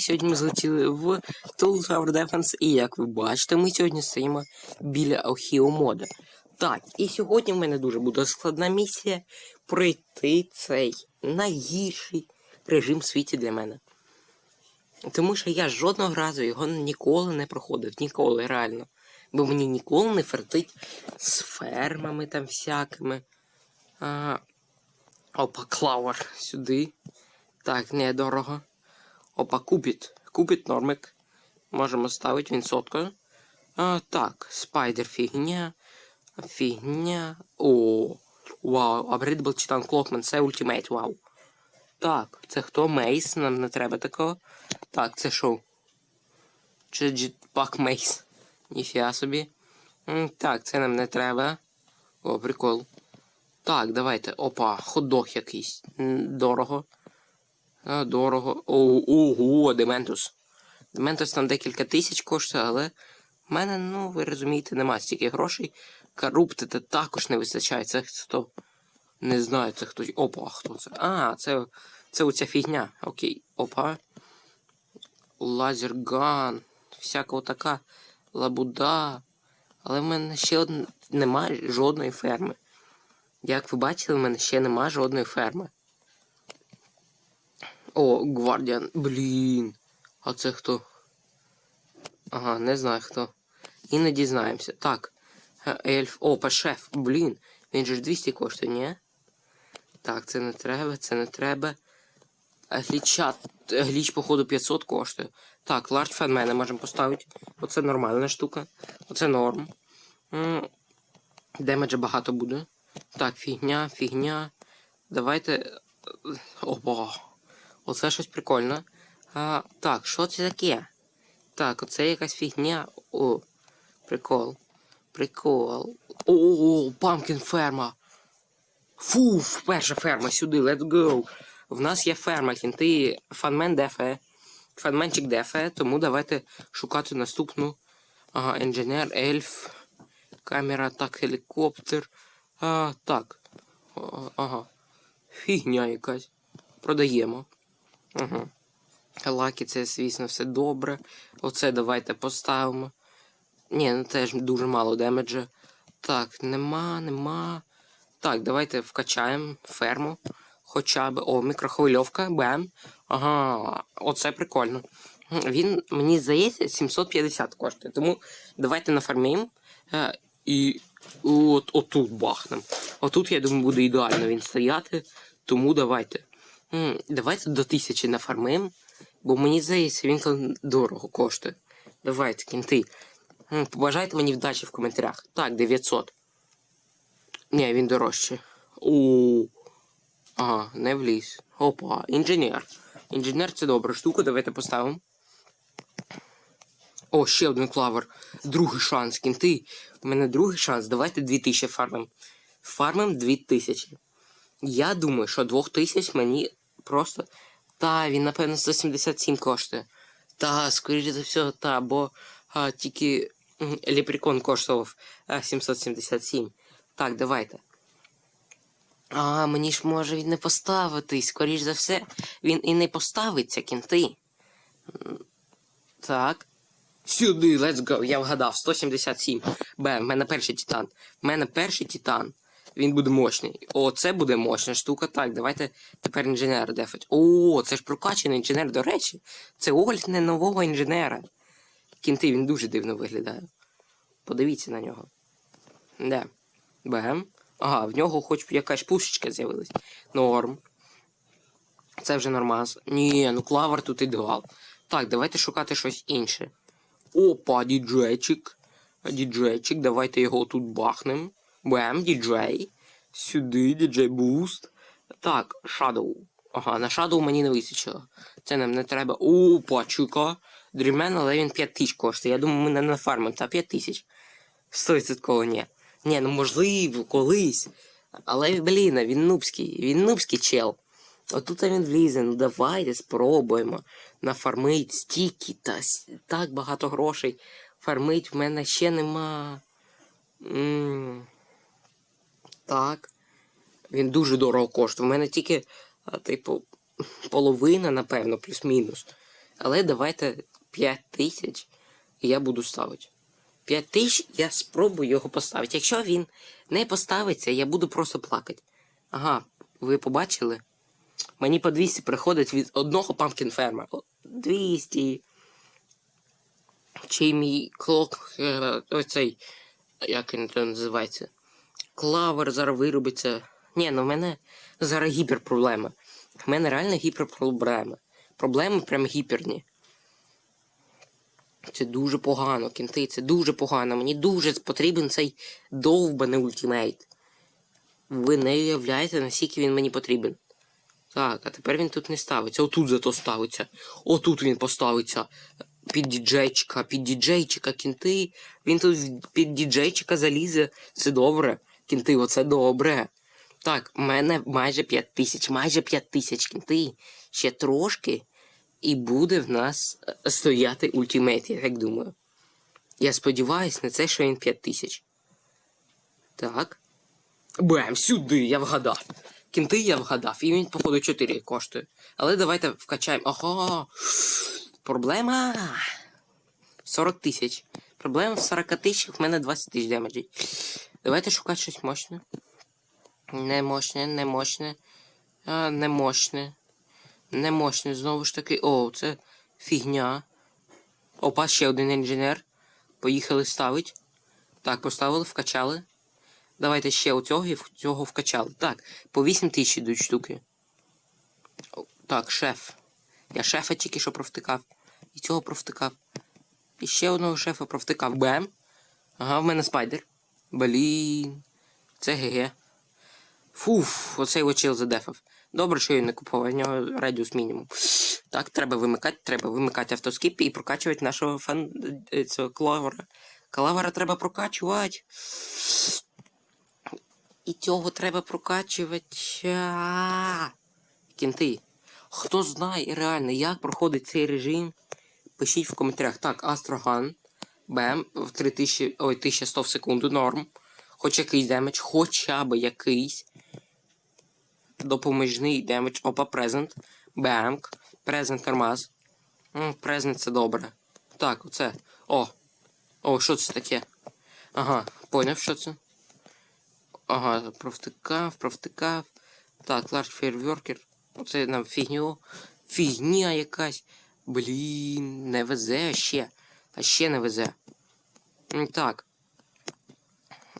Сьогодні ми злетіли в Tool Tower Defense, і як ви бачите, ми сьогодні стоїмо біля Охіо мода. Так, і сьогодні в мене дуже буде складна місія пройти цей найгірший режим в світі для мене. Тому що я жодного разу його ніколи не проходив, ніколи реально. Бо мені ніколи не фартить з фермами там всякими. А, опа, клауер сюди. Так, недорого. Опа, купіт. Купіт нормик. Можемо ставити він соткою. А, так, спайдер фігня. Фігня. О, вау, Абридбл Читан Клокман, це ультимейт, вау. Так, це хто? Мейс, нам не треба такого. Так, це шоу. Чи джетпак Мейс. Ніфіа собі. Так, це нам не треба. О, прикол. Так, давайте. Опа, хот-дог якийсь. Дорого. А, дорого. О, ого, Дементус. Дементус там декілька тисяч коштує, але в мене, ну, ви розумієте, нема стільки грошей. Коруптити також не вистачає. Це хто? Не знаю, це хто. Опа, хто це? А, це, це оця фігня. Окей. Опа. Лазерган. Всякого така лабуда. Але в мене ще од... немає жодної ферми. Як ви бачили, в мене ще немає жодної ферми. О, Гвардіан. Блін. А це хто? Ага, не знаю хто. І не дізнаємося. Так. Е, Ельф. Опа, шеф. Блін. Він же ж 200 коштує, ні? Так, це не треба, це не треба. Гліча. Гліч, походу, 500 коштує. Так, ларч фенмена можемо поставити. Оце нормальна штука. Оце норм. Демеджа багато буде. Так, фігня, фігня. Давайте. е, Опа. Оце щось прикольне. А, так, що це таке? Так, оце якась фігня. О, прикол. Прикол. О, памкін ферма. Фу, перша ферма сюди, let's go. В нас є ферма, кінти фанмен дефе. Фанменчик дефе, тому давайте шукати наступну. Ага, інженер, ельф, камера, так, гелікоптер. А, так. Ага. Фігня якась. Продаємо. Угу. Лаки, це, звісно, все добре. Оце давайте поставимо. Ні, ну теж дуже мало демеджа. Так, нема, нема. Так, давайте вкачаємо ферму. Хоча б. О, мікрохвильовка, бем. Ага, оце прикольно. Він, мені здається, 750 коштує. Тому давайте нафармимо. Е, і от, отут бахнем. Отут, я думаю, буде ідеально він стояти. Тому давайте. Давайте до 1000 нафармимо. Бо мені здається, він там дорого коштує. Давайте, кінти. Побажайте мені вдачі в коментарях. Так, 900. Ні, він дорожче. У. Ага, не вліз. Опа, інженер. Інженер це добра штука, давайте поставимо. О, ще один клавер. Другий шанс, кінти. У мене другий шанс. Давайте 2000 фармим. Фармим 2000. Я думаю, що 2000 мені просто. Та, він, напевно, 177 коштує. Та, скоріше за все, та, бо а, тільки м, лепрекон коштував 777. Так, давайте. А, мені ж може він не поставити. Скоріш за все, він і не поставиться, кінти. Так. Сюди, let's go. Я вгадав, 177. Б, в мене перший титан. В мене перший титан. Він буде мощний. О, це буде мощна штука. Так, давайте тепер інженера дефать. О, це ж прокачаний інженер, до речі. Це огляд не нового інженера. Кінти, він дуже дивно виглядає. Подивіться на нього. Де? Бем. Ага, в нього хоч якась пушечка з'явилась. Норм. Це вже нормаз. Ні, ну клавер тут ідеал. Так, давайте шукати щось інше. Опа, діджейчик. Діджейчик, давайте його тут бахнем. Бем, діджей. Сюди, діджей буст. Так, Shadow. Ага, на Shadow мені не вистачило. Це нам не треба. Опа, чука. Дрімен, але він 5 тисяч коштує. Я думаю, ми не нафармимо, та 5 тисяч. 100% ні. Ні, ну можливо, колись. Але, блін, він нубський. Він нубський чел. Отут він влізе, ну давайте спробуємо нафармить стільки та так багато грошей. Фармить в мене ще нема. м Так. Він дуже дорого коштує. У мене тільки, типу, половина, напевно, плюс-мінус. Але давайте 5 тисяч і я буду ставити. 5 тисяч я спробую його поставити. Якщо він не поставиться, я буду просто плакати. Ага, ви побачили? Мені по 200 приходить від одного пампкін ферма. 200. Чи мій клок, е, оцей, як він називається? Клавер зараз виробиться. Ні, ну в мене зараз гіперпроблема. В мене реально гіперпроблеми. Проблеми прям гіперні. Це дуже погано, кінти, це дуже погано. Мені дуже потрібен цей довбаний ультимейт. Ви не уявляєте, наскільки він мені потрібен. Так, а тепер він тут не ставиться. Отут зато ставиться. Отут він поставиться. Під діджейчика, під діджейчика, кінти. Він тут під діджейчика залізе. Це добре. Кінти, оце добре. Так, в мене майже 5 тисяч, майже 5 тисяч кінти. Ще трошки. І буде в нас е, стояти ультимейт, я так думаю. Я сподіваюсь на це, що він 5 тисяч. Так. Бем, сюди, я вгадав. Кінти я вгадав, і він, походу, 4 коштує. Але давайте вкачаємо. Ага. Проблема. 40 тисяч. Проблема в 40 тисячах, в мене 20 тисяч демеджі. Давайте шукати щось мощне. Не мощне, не мощне. А, не мощне. Не мощне, знову ж таки. О, це фігня. Опа, ще один інженер. Поїхали ставить. Так, поставили, вкачали. Давайте ще оцього і цього вкачали. Так, по 8 тисяч йдуть штуки. Так, шеф. Я шефа тільки що провтикав. І цього провтикав. І ще одного шефа провтикав. Бем. Ага, в мене спайдер. Блін. Це ГГ. Фуф, оцей очил задефав. Добре, що я не купував, в нього радіус мінімум. Так, треба вимикати, треба вимикати автоскіп і прокачувати нашого фан... е, цього клавера. Клавера треба прокачувати. І цього треба прокачувати. Кінти. Хто знає реально, як проходить цей режим, пишіть в коментарях. Так, Астроган. Бем, в 3000, ой, 1100 в секунду, норм. Хоч якийсь демедж, хоча б якийсь. Допоміжний демедж. Опа, презент. Бемк. Презент нормаз. М, Презент це добре. Так, оце. О. О, що це таке? Ага, поняв, що це. Ага, провтикав, провтикав. Так, Large Fireworker. Оце нам фігню. Фігня якась. Блін, не везе ще. А ще не везе. Так.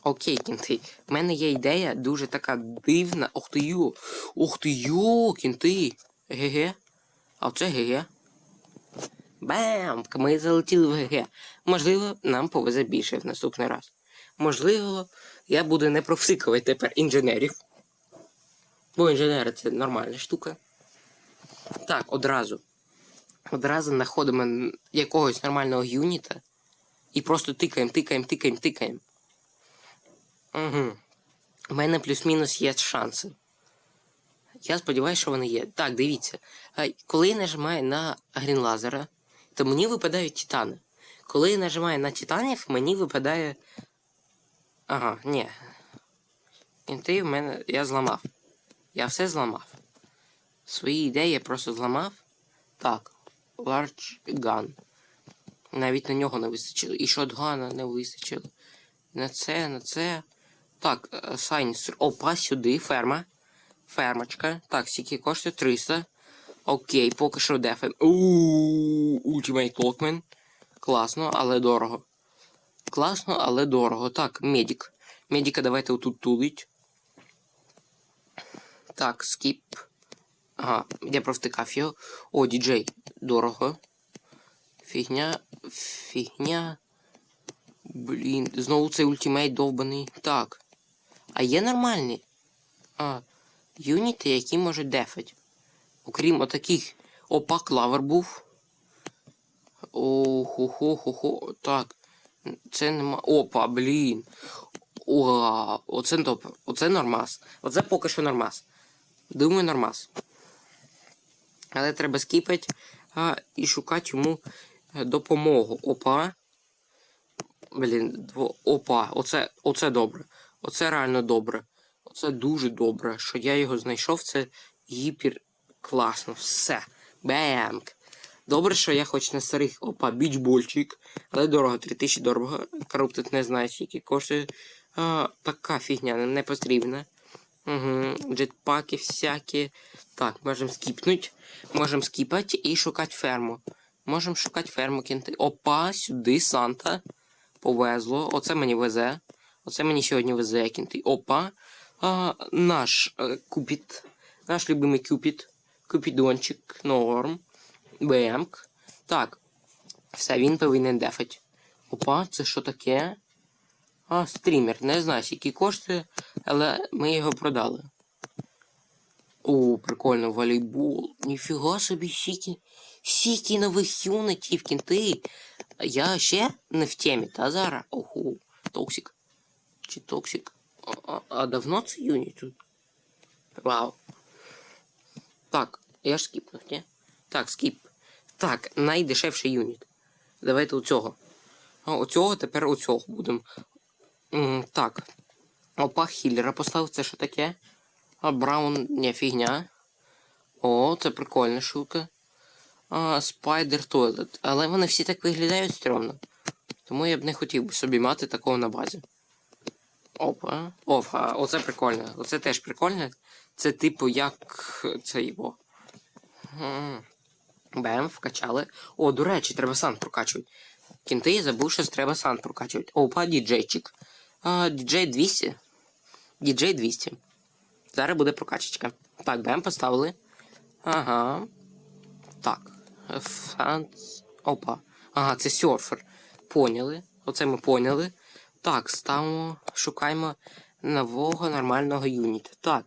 Окей, кінти. В мене є ідея дуже така дивна. Ох ти йо. Ох ти йо, кінти. ГГ. А оце ГГ. Бам! Ми залетіли в ГГ. Можливо, нам повезе більше в наступний раз. Можливо, я буду не провсикувати тепер інженерів. Бо інженери це нормальна штука. Так, одразу. Одразу знаходимо якогось нормального юніта і просто тикаємо, тикаємо, тикаємо, тикаємо. Угу. У мене плюс-мінус є шанси. Я сподіваюся, що вони є. Так, дивіться. Коли я нажимаю на грінлазера, то мені випадають титани. Коли я нажимаю на титанів, мені випадає. Ага, ні. Кінти в мене. Я зламав. Я все зламав. Свої ідеї я просто зламав. Так. Large gun. Навіть на нього не вистачило. І шотгана не вистачило. На це, на це. Так, е, Сайністр. Опа, сюди, ферма. Фермочка. Так, скільки коштує 300. Окей, поки що дефем. Ууу, Lockman. Класно, але дорого. Класно, але дорого. Так, медик. Медика давайте отут тулить. Так, скіп. Ага, я провтикав його. О, діджей. Дорого. Фігня. Фігня. Блін, знову цей ультимейт довбаний. Так. А є нормальні? А, юніти, які можуть дефать. Окрім отаких. Опа, клавер був. Охо-хо-хо-хо. Так. Це нема. Опа, блін. Оце топ. Оце нормас. Оце поки що нормас. Думаю, нормас. Але треба скіпати а, і шукати йому е, допомогу. Опа. Блін, опа, оце, оце добре. Оце реально добре. Оце дуже добре, що я його знайшов. Це гіпер класно. Все. Бемк. Добре, що я хоч на старих. Опа, бічбольчик. Але дорого, 3000 дорого. Коруптит не знаю, скільки коштує. А, така фігня не потрібна. Угу, джетпаки всякі. Так, можемо скіпнуть. Можемо скіпати і шукати ферму. Можемо шукати ферму кінти. Опа, сюди Санта. Повезло. Оце мені везе. Оце мені сьогодні везе кінти. Опа. А, наш е, Купіт. Наш любимий Купіт. Купідончик. Норм. БМК. Так. Все, він повинен дефать. Опа, це що таке? А, стрімер. Не знаю, скільки коштує, але ми його продали. О, прикольно, волейбол. Ніфіга собі, сіки. Сіки нових юнитів, кінти. Я ще не в темі, та зараз. Оху. Токсик. Чи токсик? А, а, давно це юніт тут? Вау. Так, я ж скіпнув, ні? Так, скіп. Так, найдешевший юніт. Давайте у цього. А, оцього тепер у цього будемо. Так. Опа, хіллера поставив, це що таке? А Браун, не фігня. О, це прикольна штука. А, Спайдер Тойлет. Але вони всі так виглядають стрьомно. Тому я б не хотів собі мати такого на базі. Опа. Опа, оце прикольно. Оце теж прикольно. Це типу як це його. Бем, вкачали. О, до речі, треба сан прокачувати. Кінти я забув, що треба сан прокачувати. Опа, діджейчик. Діджей 200. Діджей 200. Зараз буде прокачечка. Так, бем поставили. Ага. Так. Фанс. Опа. Ага, це серфер. Поняли. Оце ми поняли. Так, ставимо, шукаємо нового нормального юніта. Так.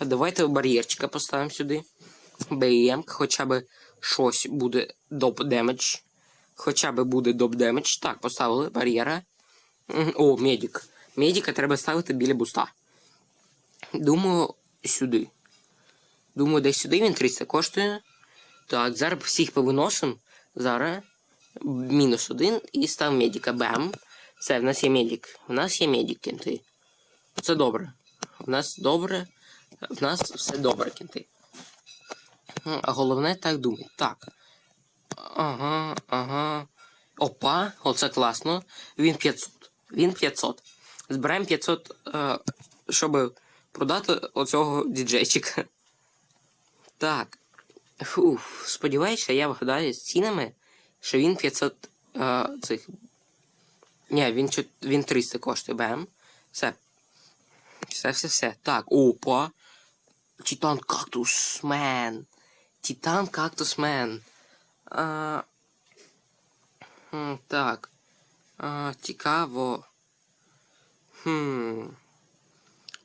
Давайте бар'єрчика поставимо сюди. БМ, хоча б щось буде доп демедж. Хоча б буде доп демедж. Так, поставили бар'єра. О, медик. Медика треба ставити біля буста. Думаю, сюди. Думаю, десь сюди він 300 коштує. Так, зараз всіх повиносимо. Зараз мінус один і став медика. Бам. Все, в нас є медик. В нас є медик, кінти. Це добре. В нас добре. В нас все добре, кінти. А головне так думати. Так. Ага, ага. Опа, оце класно. Він 500. Він 500. Збираємо 500, е, щоб продати оцього діджейчика. Так. Фух, сподіваюся, я вгадаю з цінами, що він 500 е, цих. Ні, він, він 300 коштує. Бем. Все. Все, все, все. Так, опа. Титан кактус мен. Титан кактус мен. А, так. А, цікаво. Хм.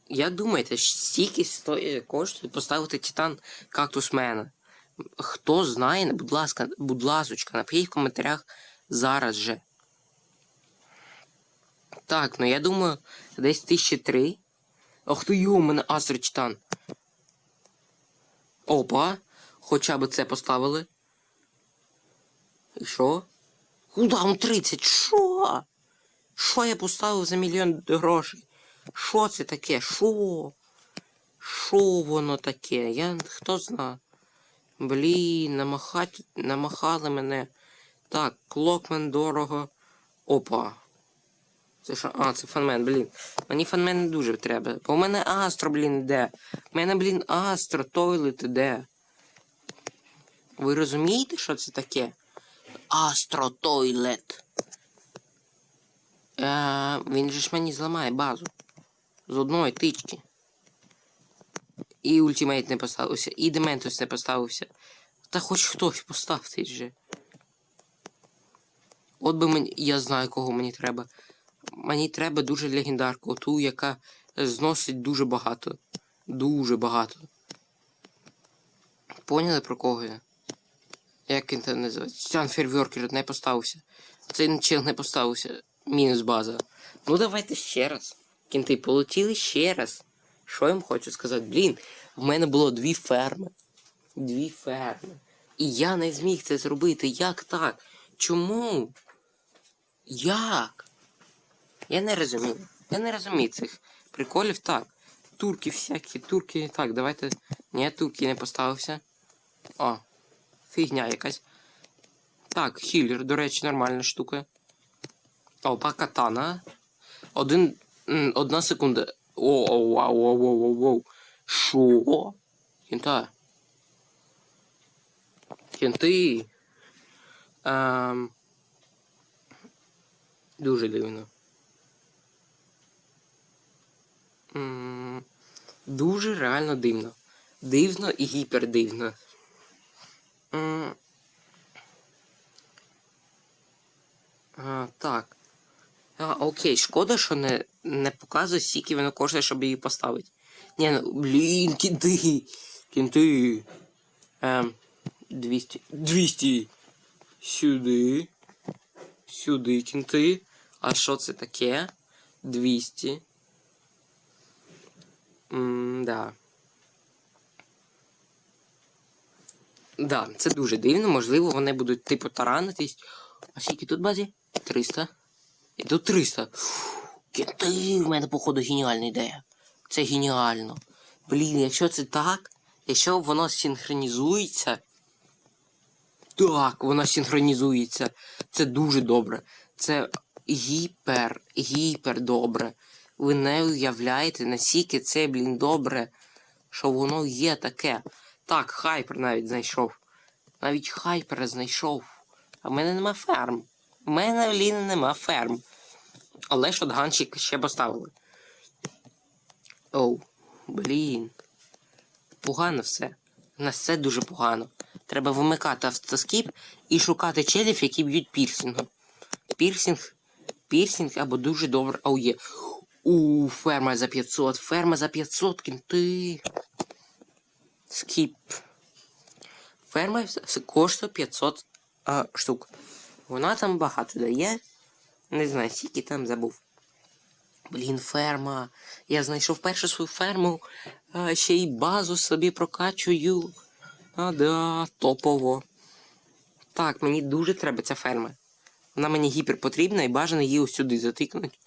Як думаєте, стільки стоїть коштує поставити Титан кактусмена? Хто знає, будь ласка, будь ласочка, напишіть в коментарях зараз же. Так, ну я думаю, десь тисячі три. Ох ти йо, у мене Астро Титан. Опа. Хоча б це поставили. І що? Куда он 30? Що? Що я поставив за мільйон грошей? Що це таке? Що? Що воно таке? Я хто зна. Блін, намахать, намахали мене. Так, клокмен дорого. Опа. Це що? А, це фанмен, блін. Мені фанмен не дуже треба. Бо у мене Астро, блін, іде. У мене, блін, Астро, тойлет іде. Ви розумієте, що це таке? Астро тойлет. Е, він же ж мені зламає базу. З одної тички. І ультимейт не поставився, і Дементус не поставився. Та хоч хтось поставте вже. От би мені. Я знаю, кого мені треба. Мені треба дуже легендарку, ту, яка зносить дуже багато. Дуже багато. Поняли про кого я? Як він там називається? Тян Фейерверкер не поставився. Цей чел не поставився. Мінус база. Ну давайте ще раз. Кінти полетіли ще раз. Що я їм хочу сказати? Блін, в мене було дві ферми. Дві ферми. І я не зміг це зробити. Як так? Чому? Як? Я не розумію. Я не розумію цих приколів так. Турки всякі, турки. Так, давайте. Ні, турки не поставився. О, фігня якась. Так, хілер, до речі, нормальна штука. Опа, катана. Один. Одна секунда. О, о, вау, вау, вау, вау. Шо? Кінта. Кінти. Ем... Дуже дивно. Дуже реально дивно. Дивно і гіпердивно. А, так. А, окей, шкода, що не, не показує, скільки воно коштує, щоб її поставити. Ні, ну, блін, кінти. Кінти. Ем, 200. 200. Сюди. Сюди кінти. А що це таке? 200. М, да. Це дуже дивно. Можливо, вони будуть типу таранитись. А скільки тут базі? 300. І тут 300. Фу, Кінти, в мене, походу, геніальна ідея. Це геніально. Блін, якщо це так, якщо воно синхронізується. Так, воно синхронізується. Це дуже добре. Це гіпер, гіпер добре. Ви не уявляєте, наскільки це, блін, добре, що воно є таке. Так, хайпер навіть знайшов. Навіть хайпер знайшов. А в мене нема ферм. У мене блін, нема ферм. Але шотганчик ще поставили. Оу, блін. Погано все. У нас все дуже погано. Треба вимикати автоскіп і шукати челів, які б'ють пірсингом. Пірсинг, пірсинг або дуже добре аує. У, ферма за 500, ферма за 500, кінти. Скіп. Ферма коштує 500 а, штук. Вона там багато дає. Не знаю, скільки там забув. Блін, ферма. Я знайшов першу свою ферму, а ще й базу собі прокачую. А да, топово. Так, мені дуже треба ця ферма. Вона мені гіпер потрібна і бажано її ось сюди затикнуть.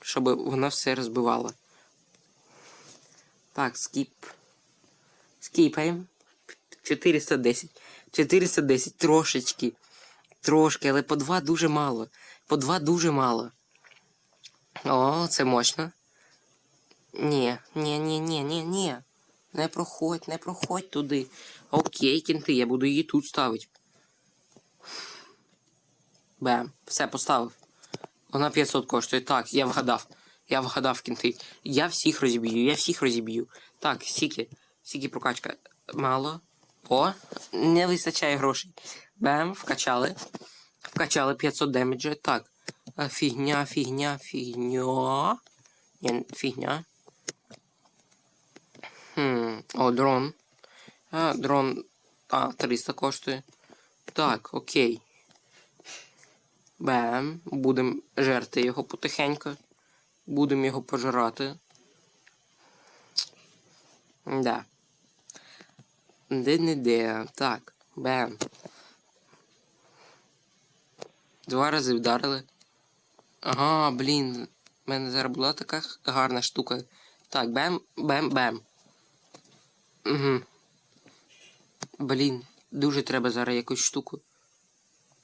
Щоб вона все розбивала. Так, скіп. Скіпаємо. 410. 410 трошечки. Трошки, але по два дуже мало. По два дуже мало. О, це мощно. Ні, ні, ні, ні, ні, ні. Не проходь, не проходь туди. Окей, кінти, я буду її тут ставити. Бем, все поставив. Вона 500 коштує. Так, я вгадав. Я вгадав кінти. Я всіх розіб'ю, я всіх розіб'ю. Так, стільки. Стільки прокачка. Мало. О, не вистачає грошей. Бем, вкачали. Вкачали 500 демеджа. Так. Фігня, фігня, фігня. Ні, фігня. Хм, о, дрон. А, дрон. А, 300 коштує. Так, окей. Бем. Будемо жерти його потихеньку. Будемо його пожирати. Да. Де-не-де. Так. Бем. Два рази вдарили. Ага, блін. У мене зараз була така гарна штука. Так, бем, бем, бем. Угу. Блін, дуже треба зараз якусь штуку.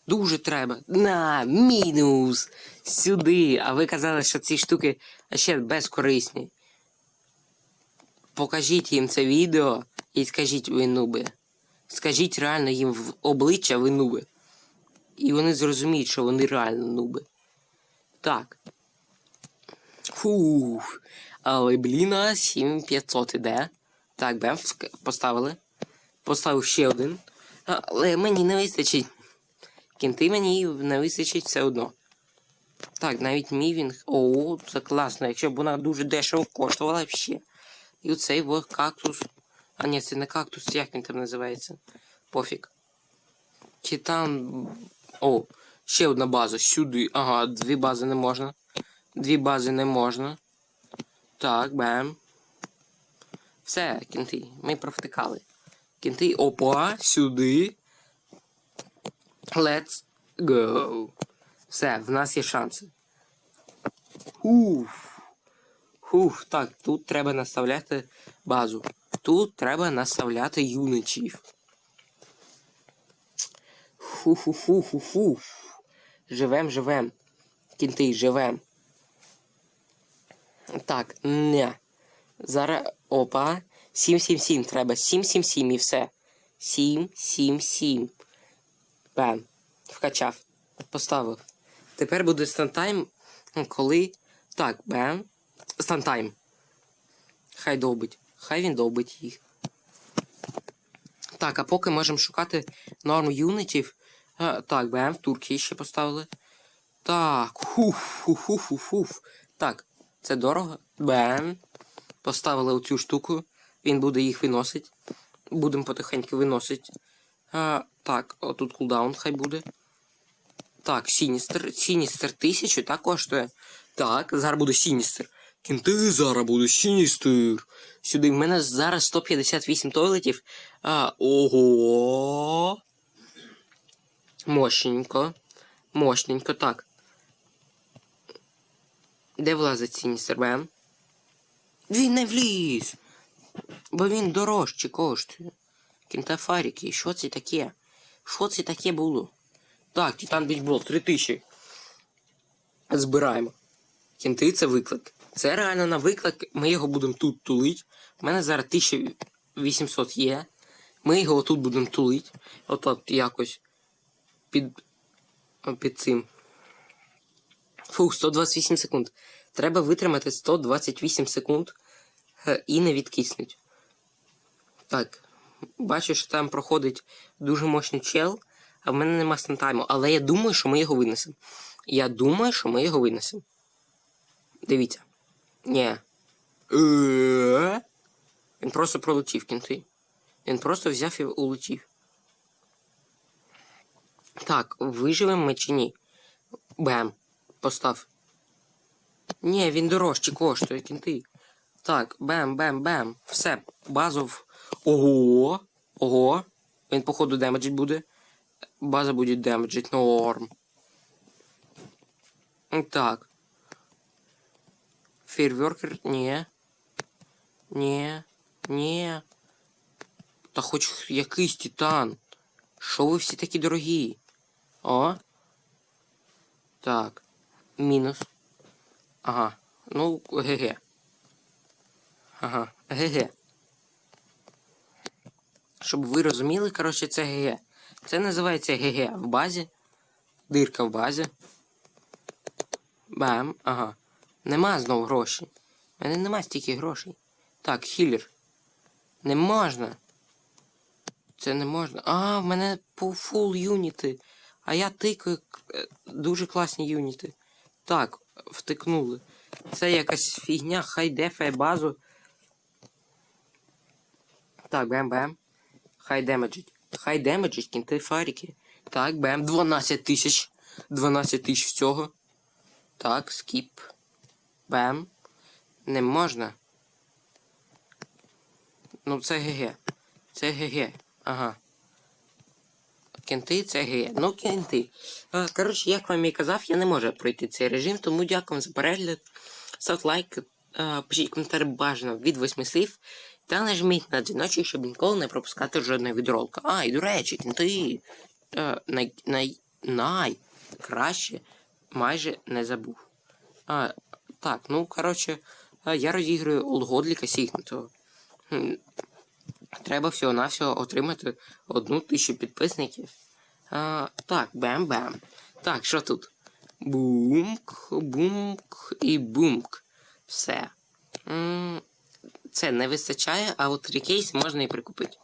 Дуже треба. На, мінус! Сюди. А ви казали, що ці штуки ще безкорисні. Покажіть їм це відео і скажіть ви нуби. Скажіть реально їм в обличчя ви нуби. І вони зрозуміють, що вони реально нуби. Так. Фух. Але блін, а 7500 іде. Так, бем, поставили. Поставив ще один. Але мені не вистачить. Кінти мені не вистачить все одно. Так, навіть мівінг. О, це класно. Якщо б вона дуже дешево коштувала ще. І оцей кактус. А ні, це не кактус, як він там називається. Пофіг. Титан. О, ще одна база. Сюди. Ага, дві бази не можна. Дві бази не можна. Так, бем. Все, кінти. Ми провтикали. Кінти. Опа, сюди. Let's go. Все, в нас є шанси. Уф. Уф, так, тут треба наставляти базу. Тут треба наставляти юничів. Фу-фу-фу-фу-фу. Живем, живем. Кінти, живем. Так, не. Зараз. Опа. 777 треба. 777 і все. 777. Бем. Вкачав. Поставив. Тепер буде стантайм, коли. Так, бем. Стантайм. Хай довбить. Хай він довбить їх. Так, а поки можемо шукати норму юнітів. А, так, БМ в Турції ще поставили. Так, хуф, хуф, хуф, хуф, хуф. Так, це дорого. БМ. Поставили оцю штуку. Він буде їх виносити. Будемо потихеньку виносити. А, так, отут кулдаун хай буде. Так, Сіністер. Сіністер 1000 так коштує. Так, зараз буде Сіністер. Кінти зараз буде Сіністер. Сюди в мене зараз 158 тойлетів. А, ого. Мощненько. Мощненько, так. Де влазить Сіністер Бем? Він не вліз. Бо він дорожче коштує. Кінтафаріки, що це таке? Що це таке було? Так, Титан Бічбол, 3000. Збираємо. Кінти це виклик. Це реально на виклик. Ми його будемо тут тулить. У мене зараз 1800 є. Ми його тут будемо тулить. Отак якось під, під цим. Фух, 128 секунд. Треба витримати 128 секунд е, і не відкиснуть. Так. Бачу, що там проходить дуже мощний чел, а в мене нема стантайму. Але я думаю, що ми його винесемо. Я думаю, що ми його винесемо. Дивіться. Ні. Він просто пролетів кінти. Він просто взяв і улетів. Так, виживемо ми чи ні? Бем. Постав. Ні, він дорожче коштує кінти. Так, бем, бем, бем. Все, базов. Ого. Ого. Він, походу, демеджить буде. База буде демеджить, норм. Так. Фейерверкер? Ні. Ні. Ні. Та хоч якийсь титан. Що ви всі такі дорогі? О. Так. Мінус. Ага. Ну, ГГ. Ага. ГГ. Щоб ви розуміли, коротше, це ГГ. Це називається ГГ в базі. Дирка в базі. Бам. Ага. Нема знову грошей. У мене нема стільки грошей. Так, хілер. Не можна. Це не можна. А, в мене по фул юніти. А я тикаю е, дуже класні юніти. Так, втикнули. Це якась фігня, хай дефає базу. Так, бем-бем. Хай демеджить. Хай демеджить, кінти фаріки. Так, бем. 12 тисяч. 12 тисяч всього. Так, скіп. Бем. Не можна. Ну, це ГГ. Це ГГ. Ага. Кенти це ГГ. Ну, кенти. Коротше, як вам і казав, я не можу пройти цей режим, тому дякую за перегляд. Ставте лайк, пишіть коментар бажано від восьми слів. Та нажміть на дзвіночок, щоб ніколи не пропускати жодної відролика. А, і до речі, кенти. а, най, най, найкраще майже не забув. А, так, ну, коротше, я розіграю Олгодліка Сігнутого. Треба всього-навсього отримати одну тисячу підписників. А, так, бем-бем. Так, що тут? Бумк, бумк і бумк. Все. Це не вистачає, а от три кейси можна і прикупити.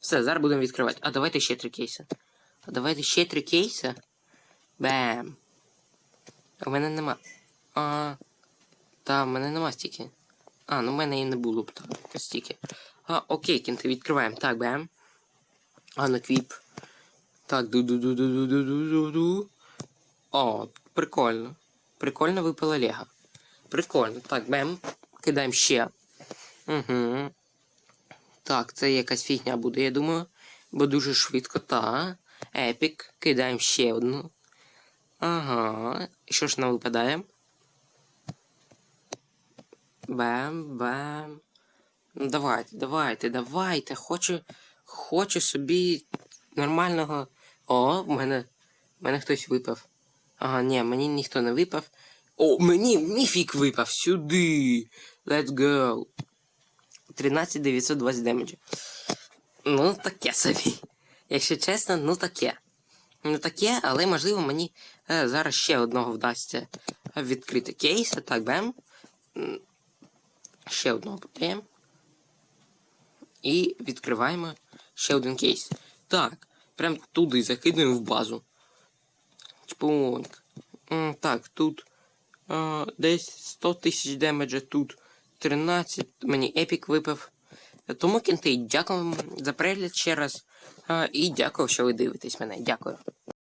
Все, зараз будемо відкривати. А давайте ще три кейси. А давайте ще три кейси. Бем. У мене нема. А, та, в мене нема стільки. А, ну в мене і не було б так стільки. А, окей, кінти, відкриваємо. Так, бем. А, на квіп. Так, ду-ду-ду-ду-ду-ду-ду-ду. О, прикольно. Прикольно випала Лего. Прикольно. Так, бем. Кидаємо ще. Угу. Так, це якась фігня буде, я думаю. Бо дуже швидко, та. Епік. Кидаємо ще одну. Ага. Що ж нам випадає? Бем, бем. Ну давайте, давайте, давайте. Хочу, хочу собі нормального О, в мене. В мене хтось випав. Ага, ні, мені ніхто не випав. О, мені міфік випав сюди. Let's go. 13920 демеджі. Ну, таке собі. Якщо чесно, ну таке. Ну таке, але можливо мені е, зараз ще одного вдасться відкрити кейс. Так, бем. Ще одного подаємо. І відкриваємо ще один кейс. Так, прям туди закидуємо в базу. Чпуньк. Так, тут е, десь 100 тисяч демеджа, тут 13. Мені епік випав. Тому кінти, дякую за перегляд ще раз. Е, І дякую, що ви дивитесь мене. Дякую.